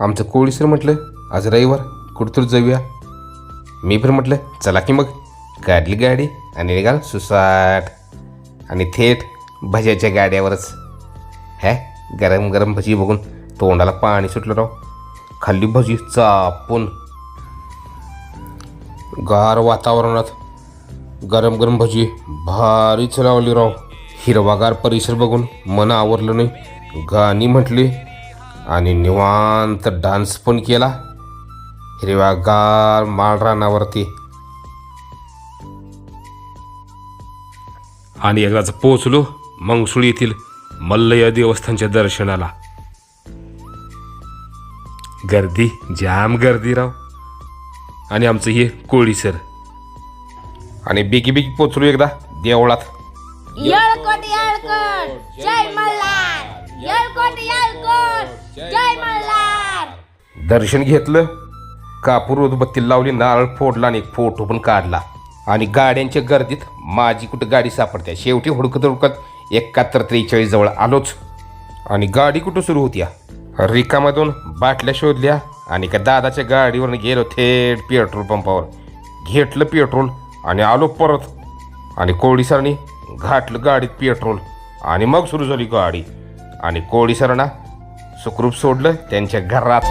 आमचं कोळी सर म्हटलं. आज रविवार कुठतरी जाऊया. मी पण म्हटलं चला की मग. काढली गाडी आणि निघाल सुसाट. आणि थेट भज्याच्या गाड्यावरच. है गरम गरम भजी बघून तोंडाला पाणी सुटलं राव. खाल्ली भजी चापून. गार वातावरणात गरम गरम भजी भारीच लावली राव. हिरवागार परिसर बघून मन आवरलं नाही. गाणी म्हटली आणि निवांत डान्स पण केला. हिरव्यागार माळरानावरती. आणि एकदाच पोचलो मंगसुळी येथील मल्लय देवस्थानच्या दर्शनाला. गर्दी जाम गर्दी राव. आणि आमचं हे कोळी सर. आणि बिगी बिगी पोचलो एकदा देवळात. येळकोट येळकोट. जय मल्हार. येळकोट येळकोट. जय मल्हार! दर्शन घेतलं कापूर उदबत्ती लावली नारळ फोडला आणि एक फोटो पण काढला. आणि गाड्यांच्या गर्दीत माझी कुठं गाडी सापडते? शेवटी हुडकत हुडकत एकाहत्तर त्रेचाळीस जवळ आलोच. आणि गाडी कुठं सुरू होत्या रिकामधून बाटल्या शोधल्या आणि का दादाच्या गाडीवर गेलो थेट पेट्रोल पंपावर. घेतलं पेट्रोल आणि आलो परत. आणि कोळी घाटलं घातलं गाडीत पेट्रोल आणि मग सुरू झाली गाडी. आणि कोळीसरांना सुखरूप सोडलं त्यांच्या घरात.